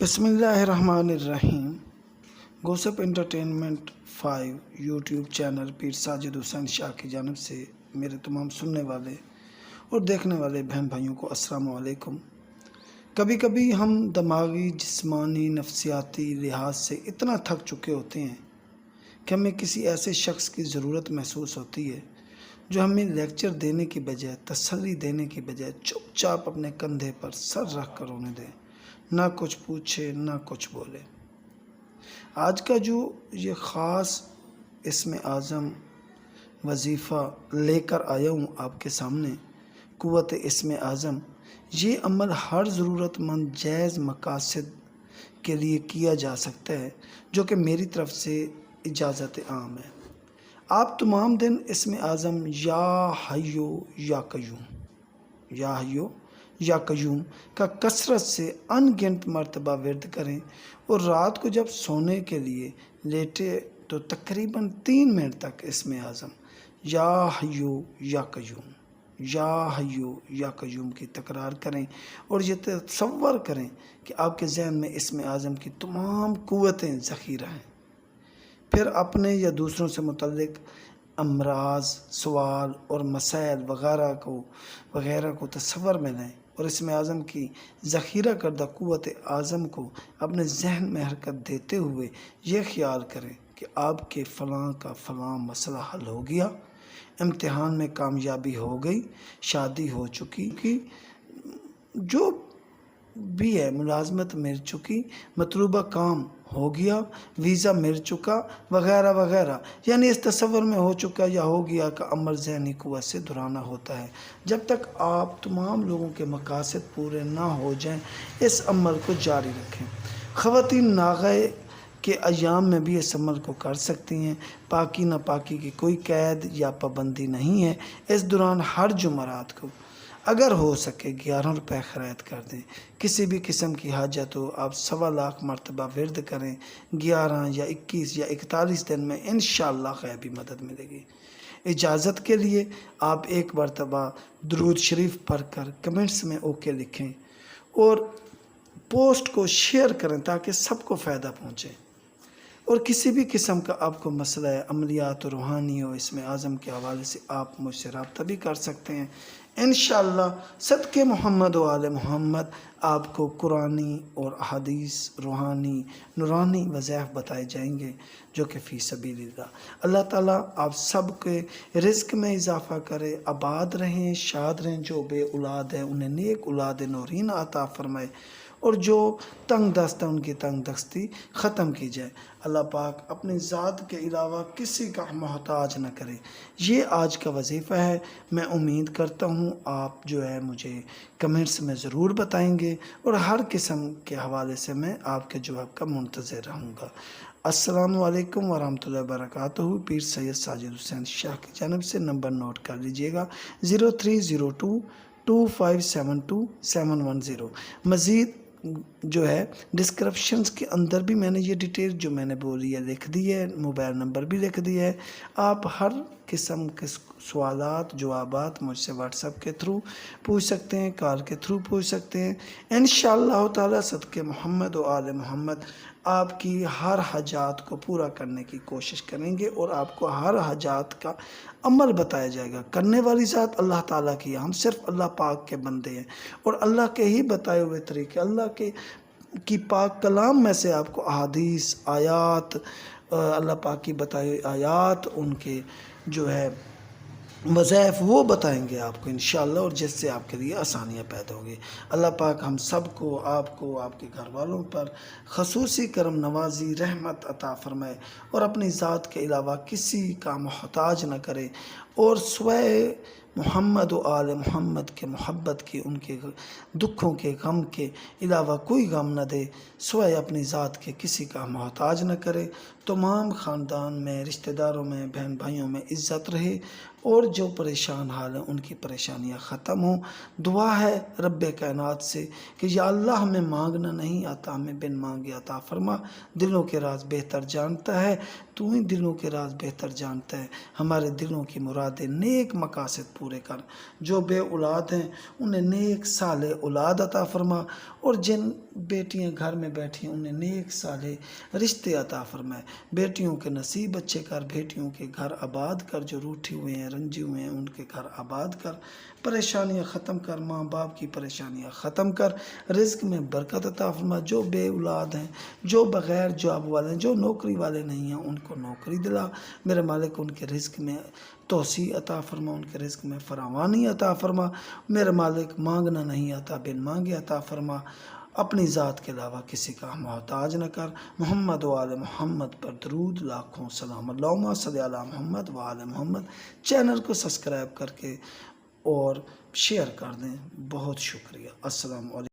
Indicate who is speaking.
Speaker 1: بسم اللہ الرحمن الرحیم۔ Gossip entertainment five YouTube channel Pir Sajid Hussain Shah کی جانب سے میرے تمام سننے والے اور دیکھنے والے بہن بھائیوں کو السلام علیکم۔ کبھی کبھی ہم دماغی، جسمانی، نفسیاتی لحاظ سے اتنا تھک چکے ہوتے ہیں کہ ہمیں کسی ایسے شخص کی ضرورت محسوس ہوتی ہے جو ہمیں لیکچر دینے کی بجائے، تسلی دینے کی بجائے چپ چاپ اپنے کندھے پر سر رکھ کر انہیں دے۔ نہ کچھ پوچھے، نہ کچھ بولے۔ آج کا جو یہ خاص اسم اعظم وظیفہ لے کر آیا ہوں آپ کے سامنے، قوت اسم اعظم، یہ عمل ہر ضرورت مند جائز مقاصد کے لیے کیا جا سکتا ہے، جو کہ میری طرف سے اجازت عام ہے۔ آپ تمام دن اسم اعظم یا حیو یا قیوم۔ یا حیو یا قیوم کا کثرت سے ان گنت مرتبہ ورد کریں اور رات کو جب سونے کے لیے لیٹے تو تقریباً تین منٹ تک اسم اعظم یا حیو یا قیوم۔ یا حیو یا قیوم کی تکرار کریں اور یہ تصور کریں کہ آپ کے ذہن میں اسم اعظم کی تمام قوتیں ذخیرہ ہیں۔ پھر اپنے یا دوسروں سے متعلق امراض، سوال اور مسائل وغیرہ کو وغیرہ کو تصور میں لیں اور اسم اعظم کی ذخیرہ کردہ قوت اعظم کو اپنے ذہن میں حرکت دیتے ہوئے یہ خیال کریں کہ آپ کے فلاں کا فلاں مسئلہ حل ہو گیا، امتحان میں کامیابی ہو گئی، شادی ہو چکی کہ جو بھی ہے۔ ملازمت مل چکی، مطلوبہ کام ہو گیا، ویزا مل چکا، وغیرہ وغیرہ۔ یعنی اس تصور میں ہو چکا یا ہو گیا کہ عمل ذہنی قوت سے دہرانا ہوتا ہے۔ جب تک آپ تمام لوگوں کے مقاصد پورے نہ ہو جائیں، اس عمل کو جاری رکھیں۔ خواتین ناغے کے ایام میں بھی اس عمل کو کر سکتی ہیں۔ پاکی نہ پاکی کی کوئی قید یا پابندی نہیں ہے۔ اس دوران ہر جمعرات کو اگر ہو سکے گیارہ روپے خرید کر دیں، کسی بھی قسم کی حاجت ہو، آپ سوا لاکھ مرتبہ ورد کریں، گیارہ یا اکیس یا اکتالیس دن میں انشاءاللہ غیبی مدد ملے گی۔ اجازت کے لیے آپ ایک مرتبہ درود شریف پڑھ کر کمنٹس میں اوکے لکھیں اور پوسٹ کو شیئر کریں تاکہ سب کو فائدہ پہنچے۔ اور کسی بھی قسم کا آپ کو مسئلہ ہے عملیات و روحانی ہو، اس میں اعظم کے حوالے سے آپ مجھ سے رابطہ بھی کر سکتے ہیں۔ انشاءاللہ صدق محمد و آل محمد آپ کو قرآنی اور حدیث روحانی، نورانی وظائف بتائے جائیں گے جو کہ فی سبیل اللہ۔ اللہ تعالیٰ آپ سب کے رزق میں اضافہ کرے، آباد رہیں، شاد رہیں، جو بے اولاد ہیں، انہیں نیک اولاد نورین عطا فرمائے۔ اور جو تنگ دست ہے ان کی تنگ دستی ختم کی جائے۔ اللہ پاک اپنی ذات کے علاوہ کسی کا محتاج نہ کرے۔ یہ آج کا وظیفہ ہے۔ میں امید کرتا ہوں آپ جو ہے مجھے کمنٹس میں ضرور بتائیں گے اور ہر قسم کے حوالے سے میں آپ کے جواب کا منتظر رہوں گا۔ السلام علیکم ورحمۃ اللہ وبرکاتہ۔ پیر سید ساجد حسین شاہ کی جانب سے نمبر نوٹ کر لیجیے گا۔ Zero three zero two two five seven two seven one zero. مزید جو ہے ڈسکرپشنز کے اندر بھی میں نے یہ ڈیٹیل جو میں نے بولی ہے لکھ دی ہے موبائل نمبر بھی لکھ دیا ہے، آپ ہر قسم کے سوالات، جوابات مجھ سے واٹس اپ کے تھرو پوچھ سکتے ہیں، کال کے تھرو پوچھ سکتے ہیں۔ انشاءاللہ تعالی صدق محمد و آل محمد آپ کی ہر حجات کو پورا کرنے کی کوشش کریں گے اور آپ کو ہر حجات کا عمل بتایا جائے گا۔ کرنے والی ذات اللہ تعالیٰ کی ہم صرف اللہ پاک کے بندے ہیں اور اللہ کے ہی بتائے ہوئے طریقے، اللہ کے کی پاک کلام میں سے آپ کو احادیث، آیات اللہ پاک کی بتائے ہوئے آیات، ان کے جو ہے وظائف وہ بتائیں گے آپ کو انشاءاللہ اور جس سے آپ کے لیے آسانیاں پیدا ہوگی اللہ پاک ہم سب کو، آپ کو، آپ کے گھر والوں پر خصوصی کرم، نوازی، رحمت عطا فرمائے اور اپنی ذات کے علاوہ کسی کا محتاج نہ کرے اور سوئے محمد و آل محمد کے محبت کی ان کے دکھوں کے، غم کے علاوہ کوئی غم نہ دے، سوائے اپنی ذات کے کسی کا محتاج نہ کرے۔ تمام خاندان میں، رشتہ داروں میں، بہن بھائیوں میں عزت رہے اور جو پریشان حال ہیں، ان کی پریشانیاں ختم ہوں۔ دعا ہے رب کائنات سے کہ یا اللہ ہمیں مانگنا نہیں آتا، ہمیں بن مانگے عطا فرما۔ دلوں کے راز بہتر جانتا ہے۔ تو ہی دلوں کے راز بہتر جانتا ہے۔ ہمارے دلوں کی مرادیں نیک مقاصد پورے کر۔ جو بے اولاد ہیں، انہیں نیک سال اولاد عطا فرما۔ اور جن بیٹیاں گھر میں بیٹھی ہیں، انہیں نیک سال رشتے عطا فرمائے بیٹیوں کے نصیب اچھے کر، بیٹیوں کے گھر آباد کر۔ جو روٹھی ہوئے ہیں، رنجی ہوئے ہیں، ان کے گھر آباد کر۔ پریشانیاں ختم کر۔ ماں باپ کی پریشانیاں ختم کر۔ رزق میں برکت عطا فرما۔ جو بے اولاد ہیں، جو بغیر جاب والے ہیں، جو نوکری والے نہیں ہیں، ان کو کو نوکری دلا، میرے مالک ان کے رزق میں توسیع عطا فرما، ان کے رزق میں فراوانی عطا فرما۔ میرے مالک، مانگنا نہیں آتا بن مانگے عطا فرما۔ اپنی ذات کے علاوہ کسی کا محتاج نہ کر۔ محمد و آل محمد پر درود، لاکھوں سلام۔ اللہم صلی علی محمد و آل محمد۔ چینل کو سبسکرائب کر کے اور شیئر کر دیں۔ بہت شکریہ۔ السلام علیکم۔